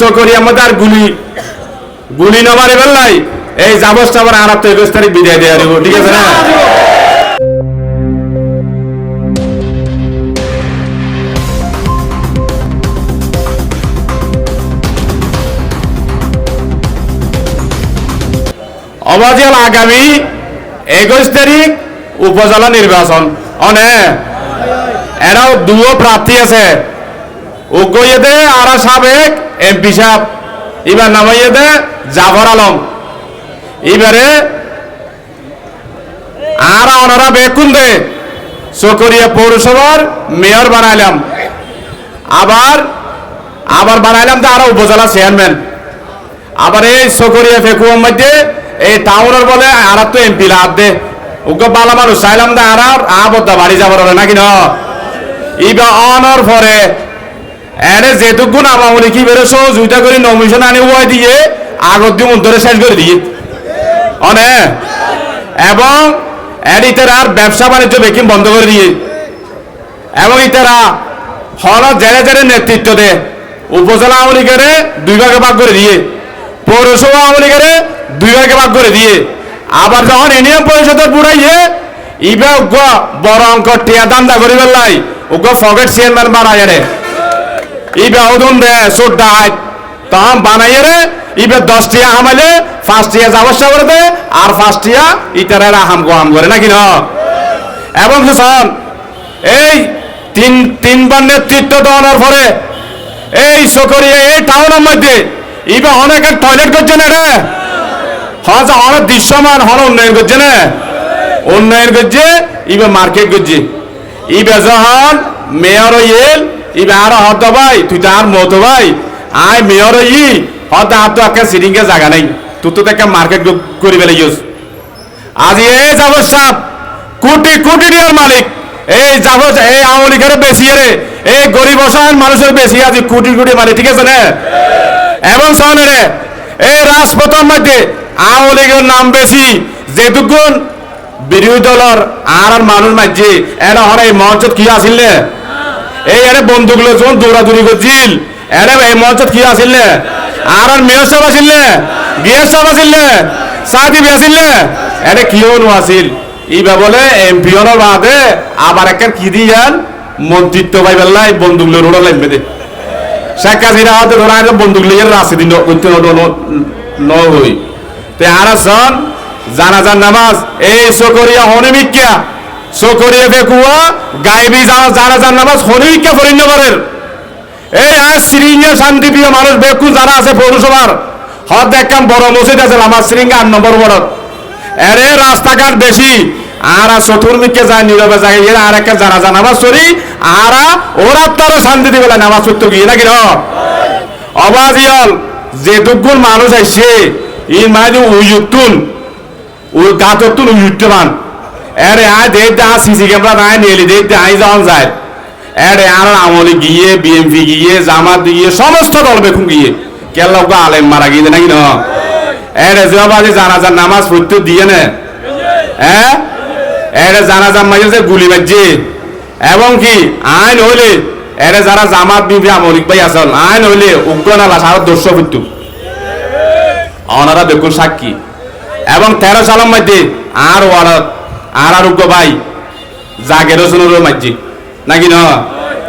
চকরিয়ার মধ্যে আর গুলি। গুলি বেলাই এই যাবস একুশ তারিখ বিদায় দেওয়া দেবো, ঠিক আছে না? আগামী একুশ তারিখ উপজেলা নির্বাচন। অনে এরাও দুও প্রার্থী আছে। উগইয়েদে আর সাবেক এমপি সাহেব। এবার নামাইয়েদে জাফর আলম। এবারে আর ওনারা বেকুন দে। চকরিয়া পৌরসভার মেয়র বানাইলাম। আবার আবার বানাইলাম তো আরও উপজেলা চেয়ারম্যান। আবার এই চকরিয়া ফেকুয়ার মধ্যে এই টাউনের বলে আর তো এমপি লাভ দে। ওকে বালা মানুষ চাইলাম দে আর আবদ্ধ বাড়ি যাবার নাকি ন? ইবা অনর পরে এনে যেটুকু নামামনি কি বেরো সহযোগিতা করে নমিশন আনি ওয়াই দিয়ে আগত দিয়ে মন্তরে শেষ করে দিয়ে। অনে? এবং এর ইতারা আর ব্যবসা বাণিজ্য বেকিং বন্ধ করে দিয়ে। এবং ইতারা হল জেলে জেলে নেতৃত্ব দে। উপজেলা আওয়ামী লীগের দুই ভাগে ভাগ করে দিয়ে। পৌরসভা আওয়ামী লীগের দুই ভাগে ভাগ করে দিয়ে। আবার যখন ইউনিয়ন পরিষদের বুড়াইয়ে ইবে বড় অঙ্ক টিয়া দান্দা করি পেলাই উগ্র ফকেট চেয়ারম্যান বানায় ইবে ওদন দে সুট দাহাই তখন বানাইয়ে রে, ইবে দশ টিয়া হামাইলে পাঁচ টিয়া যাবস্যা করে দে, আর পাঁচ টিয়া ইতারা হাম গো হাম করে, নাকি ন? এবং শোষণ এই তিন, তিনবার নেতৃত্ব দেওয়ানোর পরে, এই সকরিয়া এই টাউনের মধ্যে, ইবে অনেকের টয়লেট করছে না রে? হয়তো অনেক দৃশ্যমান হন উন্নয়ন করছে না? উন্নয়ন করছে, ইবে মার্কেট করছে। ইবে যখন মেয়র ইয়েল ইবে আর ভাই, তুই তো আর মতো ভাই। আয় মেয়র ই, হত আর তো একটা জায়গা নেই। তুই তো একটা মার্কেট করি ইউজ আজ এই যাব সাপ, কোটি কোটি টাকার মালিক। এই যাব এই আওয়ামী লীগের রে এই গরিব অসহায় মানুষের বেশি আজ কোটি কোটি মালিক, ঠিক আছে না? এবং শহরে এই রাজপথের মধ্যে আওয়ামী লীগের নাম বেশি। যেটুকুন বিরোধী দলের আর মানুষ মাঝে এরা হরে মঞ্চত কি আসিল? এই এরে বন্দুক লো যখন দৌড়াদৌড়ি করছিল এরে এই মঞ্চত কি আসিল? আর আর মেয়র সাহেব আসিল? বিএস সাহেব আসিল? সাদি আসিল? এরে কিও নো আসিল ইবা বলে, এমপি হওয়ার বাদে আবার একটা কি দিয়ান মন্ত্রিত্ব পাই বেলাই বন্দুক লো রোড লাগবে দে শেখ হাসিনা হতে ধরা একদম বন্দুক লিয়ে ন- করতে ন- হই তে আর আসন জানাজার নামাজ, এই সকরিয়া হনিমিক্যা সকরিয়া ফেকুয়া গাইবি যা- জানাজার নামাজ হনিমিক্যা ফরিন্নগরের এই আজ সিরিঙ্গের শান্তিপ্রিয় মানুষ বেকু যারা আছে পৌরসভার হদ দেখাম বড় মসজিদ আছে আমার সিরিঙ্গা আট নম্বর বড় এরে রাস্তাঘাট বেশি আর চতুর্মিককে যায় নীরবে যায় এরা আর একটা জানা জানা নামাজ সরি আর ওরা তারও শান্তি দিবে নামাজ পড়তে গিয়ে নাকি ন অবাজিয়ল যে দুগুণ মানুষ আইছে ই মানে উয়ুতুন ওই গাততুন উয়ুত্তমান এরে আয় দেখ দা সিসি ক্যামেরা নাই, নেলি দেখ দা আই যাওয়া যায়। এরে আর আমলি গিয়ে বিএমপি গিয়ে, জামাত গিয়ে, সমস্ত দল বেকুন গিয়ে। কেল্লা ওকে আলেম মারা গিয়ে নাকি ন? এরে জবাজি জানাজার নামাজ পড়তে দিয়ে না। হ্যাঁ এরে জানাজার মাঝে যে গুলি বাজছে। এবং কি? আইন হইলে এরে যারা জামাত বিবি আমলিক ভাই আসল আইন হইলে উগ্র না লাশ আরও দর্শ পড়তো অনারা বেকুন সাক্ষী। এবং তেরো সালের মধ্যে আর ওয়ারত আর আর উগ্র ভাই জাগের শুনুর মাঝে নাকি ন?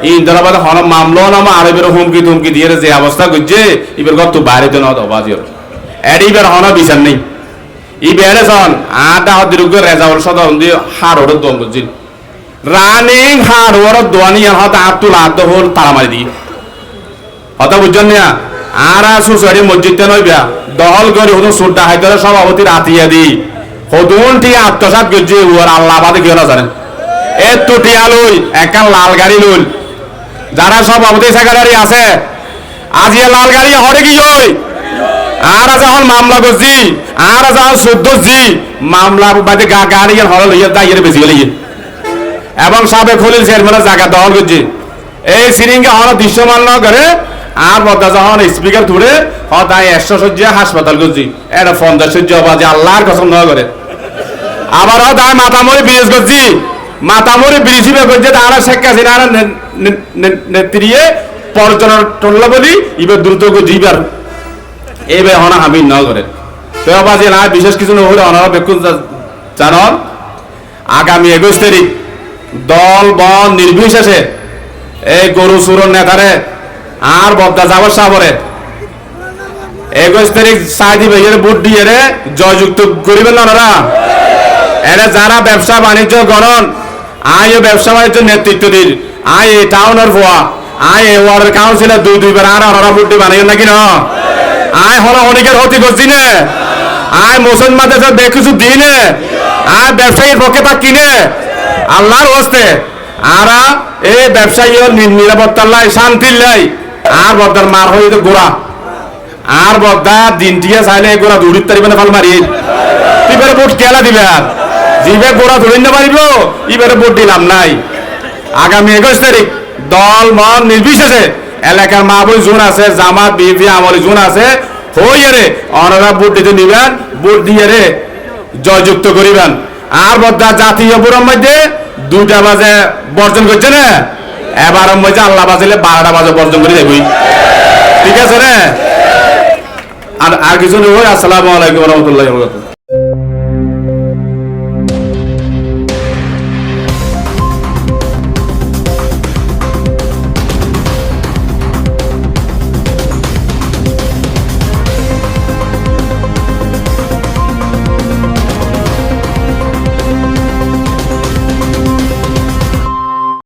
ইন্দ্রাবাদ হন মামলো নামা আর এবার হুমকি তুমকি দিয়ে যে অবস্থা করছে এবার কত বাইরে তো এবার হন বিচার নেই। ই বেড়ে সন, আটা হদির উগ্র রেজাউল সদ দিয়ে হার ওর দম বুঝছিল রানিং হার ওর দোয়ানি হত আতুল আদ হল তালা মারি দিয়ে। হতা বুঝছেন না আর সুসারি মসজিদতে নইবা দহল করে হতো সুড্ডা হাইদার সভাপতি রাতিয়া দি হদুন ঠিক আত্মসাত করছে ওর আল্লাহ বাদে কেউ না জানেন? এ তুটি আলুই একটা লাল গাড়ি লুল যারা সভাপতি সেক্রেটারি আছে, আজ এ লাল গাড়ি হরে কি ওই আর এখন মামলা করছি, আর এখন চোদ্দ জি মামলা বাদে গা গাড়ি হরে লইয়া দাইয়ের বেশি গেলে এবং সাবেক খলিল চেয়ারম্যানের জায়গা দখল করছে। এই সিরিঙ্গে হন দৃশ্যমান ন করে, আর বদা যখন স্পিকার তুলে হতাই একশো সজ্জা হাসপাতাল করছি। এটা পঞ্চাশ সজ্জা বাজে আল্লাহর কসম ন করে। আবার হতাই মাতামরি ব্রিজ করছি। মাতামরি ব্রিজ হিবে করছে তারা শেখ হাসিনা নেত্রিয়ে পর্যটন টল্লা বলি এবার দ্রুত গো দিবার এবার হনা হামিন ন করে তো যে না বিশেষ কিছু নহলে অনারা বেকুন জানন। আগামী একুশ তারিখ, দল বন নির্বিশেষে এই গরু সুরন নেতারে আর বদ্দা যাবার সাবরে। একুশ তারিখ দিবে এর বুট দিয়ে জয়যুক্ত করিবেন না ওনারা। এরা যারা ব্যবসা বাণিজ্য গণন, আয় ব্যবসা বাণিজ্য নেতৃত্ব দিল। আয় এই টাউনের ভুয়া, আয় এই ওয়ার্ডের কাউন্সিলর দুই দুইবার আর ওনারা বুদ্ধি বানাই নাকি না? আয় হলো অনেকের হতি করছি নে আয় মুসলমানদের সাথে বেশ দিনে। আয় ব্যবসায়ীর পক্ষে তা কিনে। আল্লাহর হস্তে। আরা এই ব্যবসায়ী নিরাপত্তার লাই, শান্তির লাই। আর বদ্দার মার হইতে গোড়া। আর বদ্দা দিনটিয়া চাইলে গোড়া দৌড়িত পারিবে না ফাল মারি এবারে ভোট কেলা দিবে আর? জিবে গোড়া ধরে নিতে পারিব এবারে ভোট দিলাম নাই। আগামী একুশ তারিখ দল মন নির্বিশেষে এলাকার মা বই জোন আছে, জামাত বিএপি আমলি জোন আছে হইয়ে রে অনারা ভোট দিতে নিবেন, ভোট দিয়ে রে জয়যুক্ত করিবেন। আর বদ্দা জাতীয় পুরম মধ্যে দুইটা বাজে বর্জন করছে না? এবার মধ্যে আল্লাহ বাজিলে বারোটা বাজে বর্জন করে দেবই। ঠিক আছে রে? আর আর কিছু নেই আসসালামু আলাইকুম রহমতুল্লাহ